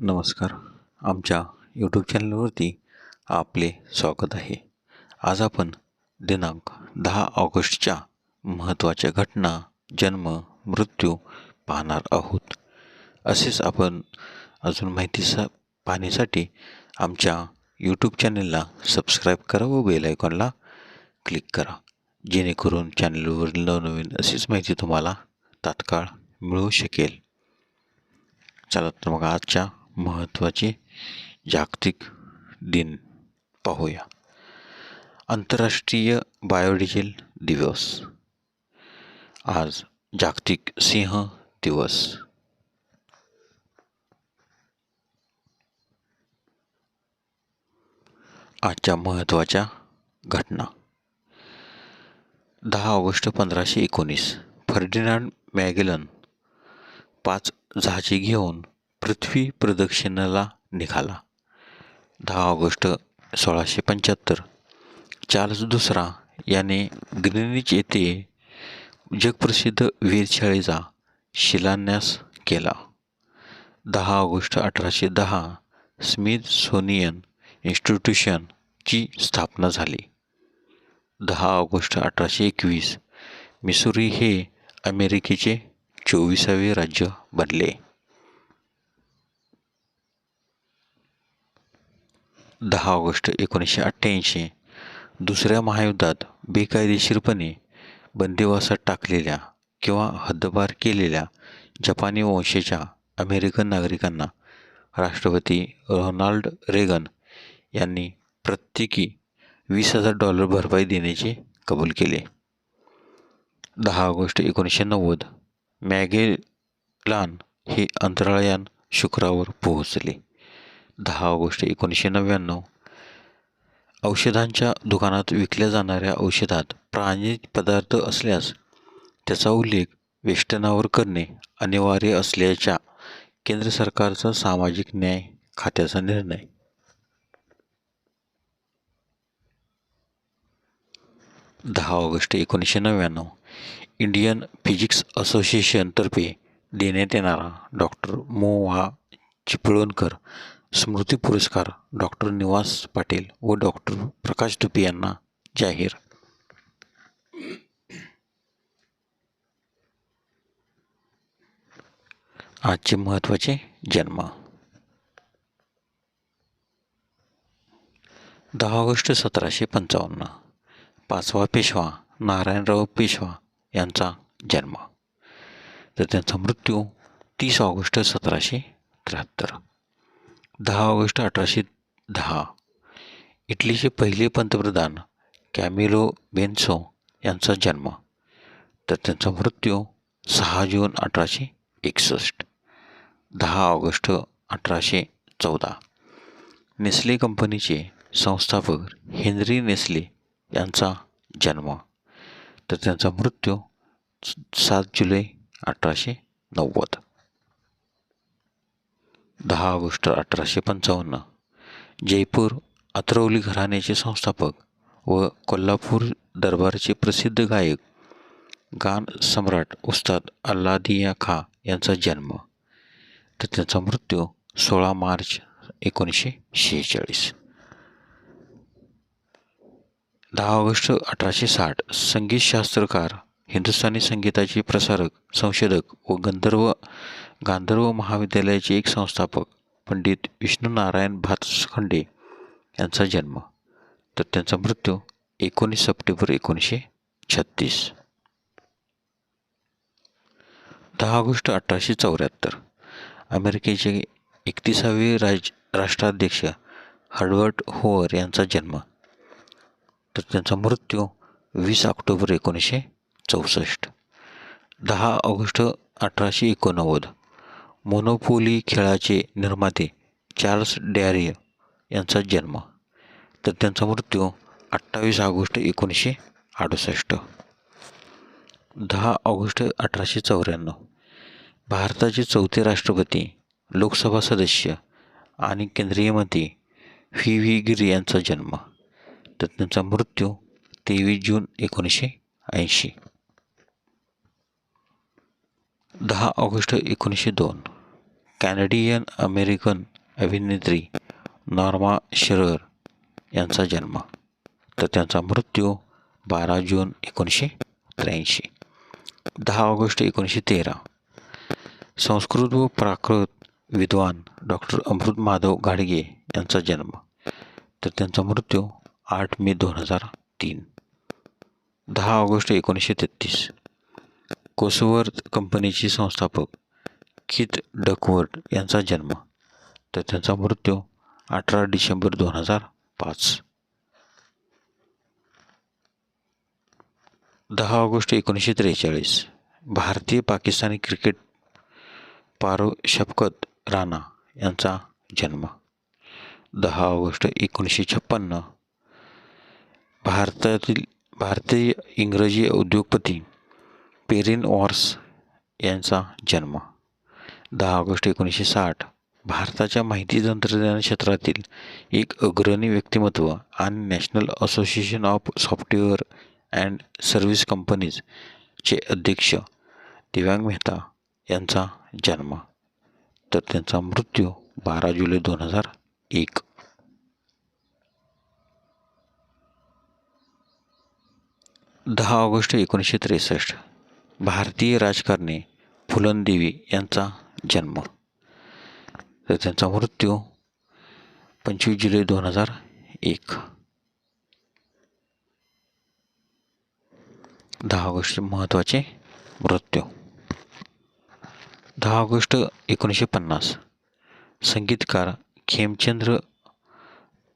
नमस्कार. आमच्या यूट्यूब चॅनलवरती आपले स्वागत आहे. आज आपण दिनांक दहा ऑगस्टच्या महत्त्वाच्या घटना जन्म मृत्यू पाहणार आहोत. असेच आपण अजून माहिती सा पाहण्यासाठी आमच्या यूट्यूब चॅनलला सबस्क्राईब करा व बेल आयकॉनला क्लिक करा. जेणेकरून चॅनलवरील नवनवीन अशीच माहिती तुम्हाला तात्काळ मिळू शकेल. चला तर मग आजच्या महत्त्वाचे जागतिक दिन पाहूया. आंतरराष्ट्रीय बायोडिझेल दिवस. आज जागतिक सिंह दिवस. आजच्या महत्त्वाच्या घटना. दहा ऑगस्ट पंधराशे एकोणीस. फर्डिनांड मॅगेलन पाच जहाजे घेऊन पृथ्वी प्रदक्षिणाला निघाला. दहा ऑगस्ट सोळाशे पंच्याहत्तर. चार्ल्स दुसरा याने ग्रिनिच येथे जगप्रसिद्ध वेधशाळेचा शिलान्यास केला. दहा ऑगस्ट अठराशे दहा स्मिथ सोनियन इन्स्टिट्यूशनची स्थापना झाली. दहा ऑगस्ट अठराशे एकवीस मिसुरी हे अमेरिकेचे चोवीसावे राज्य बनले. दहा ऑगस्ट एकोणीसशे अठ्ठ्याऐंशी. दुसऱ्या महायुद्धात बेकायदेशीरपणे बंदिवासात टाकलेल्या किंवा हद्दपार केलेल्या जपानी वंशाच्या अमेरिकन नागरिकांना राष्ट्रपती रोनाल्ड रेगन यांनी प्रत्येकी वीस हजार डॉलर भरपाई देण्याचे कबूल केले. दहा ऑगस्ट एकोणीसशे नव्वद मॅगेलान हे अंतराळयान शुक्रावर पोहोचले. दहा ऑगस्ट एकोणीसशे नव्याण्णव. औषधांच्या दुकानात विकल्या जाणाऱ्या औषधात प्राणी पदार्थ असल्यास त्याचा उल्लेख वेष्टनावर करणे अनिवार्य असल्याच्या केंद्र सरकारचा सामाजिक न्याय खात्याचा निर्णय. दहा ऑगस्ट एकोणीसशे नव्याण्णव. इंडियन फिजिक्स असोसिएशनतर्फे देण्यात येणारा डॉक्टर मो वा चिपळूणकर स्मृती पुरस्कार डॉक्टर निवास पाटील व डॉक्टर प्रकाश तुपे यांना जाहीर. आजचे महत्त्वाचे जन्म. दहा ऑगस्ट सतराशे पंचावन्न. पाचवा पेशवा नारायणराव पेशवा यांचा जन्म. तर त्यांचा मृत्यू तीस ऑगस्ट सतराशे त्र्याहत्तर. दहा ऑगस्ट अठराशे दहा. इटलीचे पहिले पंतप्रधान कॅमिलो बेन्सो यांचा जन्म. तर त्यांचा मृत्यू सहा जून अठराशे एकसष्ट दहा ऑगस्ट अठराशे चौदा. नेस्ले कंपनीचे संस्थापक हेनरी नेस्ले यांचा जन्म. तर त्यांचा मृत्यू सात जुलै अठराशे नव्वद. दहा ऑगस्ट अठराशे पंचावन्न. जयपूर अत्रवली घराण्याचे संस्थापक व कोल्हापूर दरबारचे प्रसिद्ध गायक गान सम्राट उस्ताद अल्लादिया खा यांचा जन्म. तर त्यांचा मृत्यू सोळा मार्च एकोणीसशे शेहेचाळीस. दहा ऑगस्ट अठराशे साठ संगीतशास्त्रकार हिंदुस्थानी संगीताचे प्रसारक संशोधक व गंधर्व गांधर्व महाविद्यालयाचे एक संस्थापक पंडित विष्णू नारायण भातखंडे यांचा जन्म. तर त्यांचा मृत्यू एकोणीस सप्टेंबर एकोणीसशे छत्तीस. दहा ऑगस्ट अठराशे चौऱ्याहत्तर अमेरिकेचे एकतीसावे राज राष्ट्राध्यक्ष हडवर्ट होवर यांचा जन्म. तर त्यांचा मृत्यू वीस ऑक्टोबर एकोणीसशे चौसष्ट. दहा ऑगस्ट अठराशे एकोणनव्वद. मोनोपोली खेळाचे निर्माते चार्ल्स डॅरिय यांचा जन्म. तर त्यांचा मृत्यू अठ्ठावीस ऑगस्ट एकोणीसशे अडुसष्ट. दहा ऑगस्ट अठराशे चौऱ्याण्णव. भारताचे चौथे राष्ट्रपती लोकसभा सदस्य आणि केंद्रीय मंत्री व्ही व्ही गिरी यांचा जन्म. तर त्यांचा मृत्यू तेवीस जून एकोणीसशे ऐंशी. दहा ऑगस्ट एकोणीसशे दोन. कॅनेडियन अमेरिकन अभिनेत्री नॉर्मा शरर यांचा जन्म. तर त्यांचा मृत्यू बारा जून एकोणीसशे त्र्याऐंशी. दहा ऑगस्ट एकोणीसशे तेरा. संस्कृत व प्राकृत विद्वान डॉक्टर अमृत माधव घाडगे यांचा जन्म. तर त्यांचा मृत्यू आठ मे दोन हजार तीन. दहा ऑगस्ट एकोणीसशे तेहतीस. कोसवर्थ कंपनीचे संस्थापक कित डकवर्ट यांचा जन्म. तर त्यांचा मृत्यू अठरा डिसेंबर दोन हजार पाच. दहा ऑगस्ट एकोणीसशे त्रेचाळीस भारतीय पाकिस्तानी क्रिकेट पारो शफकत राणा यांचा जन्म. दहा ऑगस्ट एकोणीसशे छप्पन्न भारतातील भारतीय इंग्रजी उद्योगपती पेरिन वॉर्स यांचा जन्म. दहा ऑगस्ट एकोणीसशे साठ भारताच्या माहिती तंत्रज्ञान क्षेत्रातील एक अग्रणी व्यक्तिमत्व आणि national association of software and service कंपनीजचे अध्यक्ष दिव्यांग मेहता यांचा जन्म. तर त्यांचा मृत्यू बारा जुलै दोन हजार एक. दहा ऑगस्ट एकोणीसशे त्रेसष्ट भारतीय राजकारणी फुलनदेवी यांचा जन्म. तर त्यांचा मृत्यू पंचवीस जुलै दोन हजार एक. दहा ऑगस्ट महत्त्वाचे मृत्यू. दहा ऑगस्ट एकोणीसशे पन्नास. संगीतकार खेमचंद्र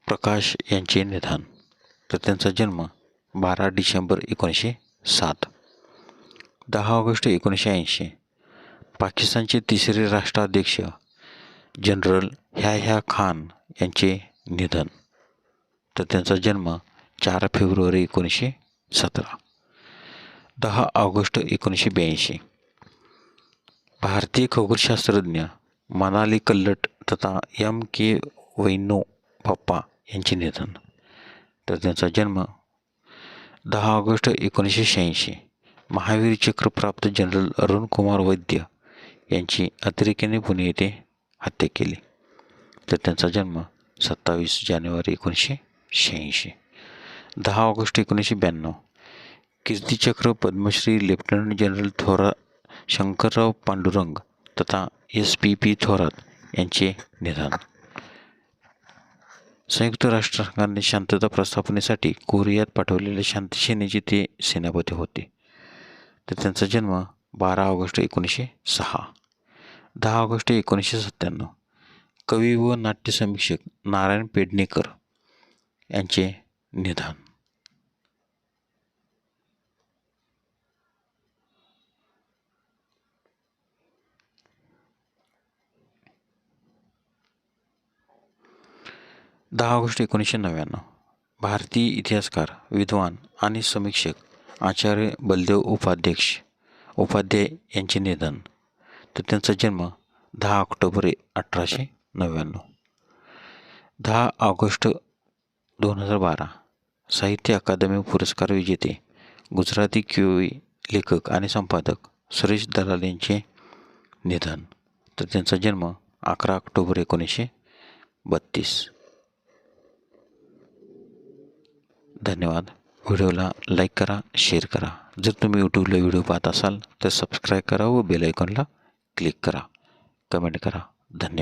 प्रकाश यांचे निधन. तर त्यांचा जन्म बारा डिसेंबर एकोणीसशे सात. दहा ऑगस्ट एकोणीसशे ऐंशी. पाकिस्तानचे तिसरे राष्ट्राध्यक्ष जनरल ह्या ह्या खान यांचे निधन. तर त्यांचा जन्म चार फेब्रुवारी एकोणीसशे सतरा. दहा ऑगस्ट एकोणीसशे ब्याऐंशी. भारतीय खगोलशास्त्रज्ञ मनाली कल्लट तथा एम के वैनो पप्पा यांचे निधन. तर त्यांचा जन्म दहा ऑगस्ट एकोणीसशे शहाऐंशी. महावीर चक्रप्राप्त जनरल अरुण कुमार वैद्य यांची अतिरेक्याने पुणे येथे हत्या केली. तर त्यांचा जन्म सत्तावीस जानेवारी एकोणीसशे शहाऐंशी. दहा ऑगस्ट एकोणीसशे ब्याण्णव. कीर्तिचक्र पद्मश्री लेफ्टनंट जनरल थोरा शंकरराव पांडुरंग तथा एस पी पी थोरात यांचे निधन. संयुक्त राष्ट्रसंघाने शांतता प्रस्थापनेसाठी कोरियात पाठवलेल्या शांतसेनेचे ते सेनापती होते. तर त्यांचा जन्म बारा ऑगस्ट एकोणीसशे सहा. दहा ऑगस्ट एकोणीसशे सत्त्याण्णव. कवी व नाट्यसमीक्षक नारायण पेडणेकर यांचे निधन. दहा ऑगस्ट एकोणीसशे नव्याण्णव. भारतीय इतिहासकार विद्वान आणि समीक्षक आचार्य बलदेव उपाध्यक्ष उपाध्याय यांचे निधन. तर त्यांचा जन्म दहा ऑक्टोबर अठराशे नव्याण्णव. दहा ऑगस्ट दोन हजार बारा. साहित्य अकादमी पुरस्कार विजेते गुजराती क्यूई लेखक आणि संपादक सुरेश दलाल यांचे निधन. तर त्यांचा जन्म अकरा ऑक्टोबर एकोणीसशे बत्तीस. धन्यवाद. व्हिडिओला लाईक करा शेअर करा. जर तुम्ही यूट्यूबला व्हिडिओ पाहत असाल तर सबस्क्राईब करा व बेल आयकॉनला क्लिक करा. कमेंट करा. धन्यवाद.